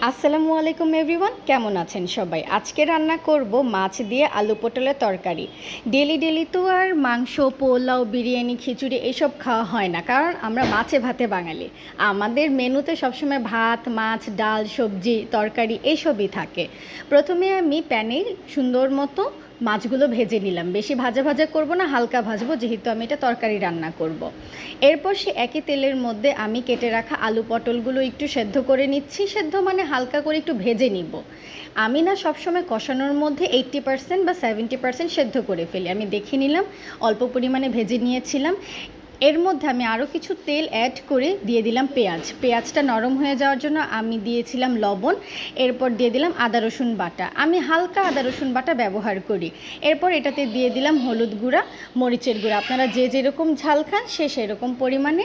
আসসালামু আলাইকুম এভরিওয়ান, কেমন আছেন সবাই? আজকে রান্না করব মাছ দিয়ে আলু পটলের তরকারি। ডেলি ডেলি তো আর মাংস, পোলাও, বিরিয়ানি, খিচুড়ি এসব খাওয়া হয় না, কারণ আমরা মাছে ভাতে বাঙালি। আমাদের মেনুতে সবসময় ভাত, মাছ, ডাল, সবজি, তরকারি এসবই থাকে। প্রথমে আমি প্যানে সুন্দর মতো মাছগুলো ভেজে নিলাম। বেশি ভাজা ভাজা করব না, হালকা ভাজবো, যেহেতু আমি এটা তরকারি রান্না করব। এরপর সে একই তেলের মধ্যে আমি কেটে রাখা আলু পটলগুলো একটু সেদ্ধ করে নিচ্ছি। সেদ্ধ মানে হালকা করে একটু ভেজে নিব। আমি না সবসময় কষানোর মধ্যে এইট্টি পার্সেন্ট বা সেভেন্টি পার্সেন্ট সেদ্ধ করে ফেলি। আমি দেখে নিলাম, অল্প পরিমাণে ভেজে নিয়েছিলাম। এর মধ্যে আমি আরও কিছু তেল অ্যাড করে দিয়ে দিলাম পেঁয়াজ। পেঁয়াজটা নরম হয়ে যাওয়ার জন্য আমি দিয়েছিলাম লবণ, এরপর দিয়ে দিলাম আদা, রসুন বাটা। আমি হালকা আদা, রসুন বাটা ব্যবহার করি। এরপর এটাতে দিয়ে দিলাম হলুদ গুঁড়া, মরিচের গুঁড়া। আপনারা যে যেরকম ঝাল খান, সে সেরকম পরিমাণে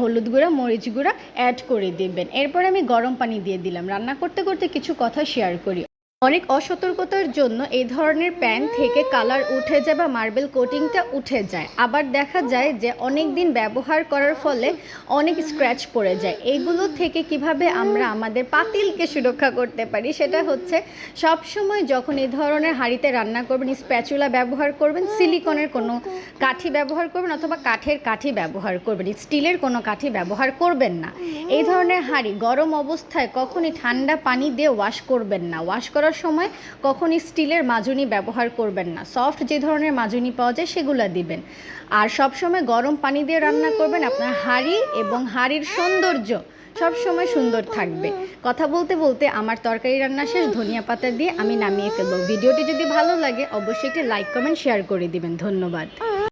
হলুদ গুঁড়া, মরিচ গুঁড়া অ্যাড করে দেবেন। এরপর আমি গরম পানি দিয়ে দিলাম। রান্না করতে করতে কিছু কথা শেয়ার করি। অনেক অসতর্কতার জন্য এই ধরনের প্যান থেকে কালার উঠে যায় বা মার্বেল কোটিংটা উঠে যায়। আবার দেখা যায় যে অনেক দিন ব্যবহার করার ফলে অনেক স্ক্র্যাচ পড়ে যায়। এইগুলো থেকে কীভাবে আমরা আমাদের পাতিলকে সুরক্ষা করতে পারি সেটা হচ্ছে সব সময় যখন এই ধরনের হাঁড়িতে রান্না করবেন, স্প্যাচুলা ব্যবহার করবেন, সিলিকনের কোনো কাঠি ব্যবহার করবেন অথবা কাঠের কাঠি ব্যবহার করবেন, স্টিলের কোনো কাঠি ব্যবহার করবেন না। এই ধরনের হাঁড়ি গরম অবস্থায় কখনই ঠান্ডা পানি দিয়ে ওয়াশ করবেন না। ওয়াশ করার সময় কখনই স্টিলের মাজুনি ব্যবহার করবেন না। সফট যে ধরনের মাজুনি পাওয়া যায় সেগুলো দিবেন। আর সব সময় গরম পানি দিয়ে রান্না করবেন আপনার হাঁড়ি এবং হাঁড়ির সৌন্দর্য সব সময় সুন্দর থাকবে। কথা বলতে বলতে আমার তরকারি রান্না শেষ, ধনিয়া পাতা দিয়ে আমি নামিয়ে ফেলব। ভিডিওটি যদি ভালো লাগে, অবশ্যই একটি লাইক, কমেন্ট, শেয়ার করে দিবেন। ধন্যবাদ।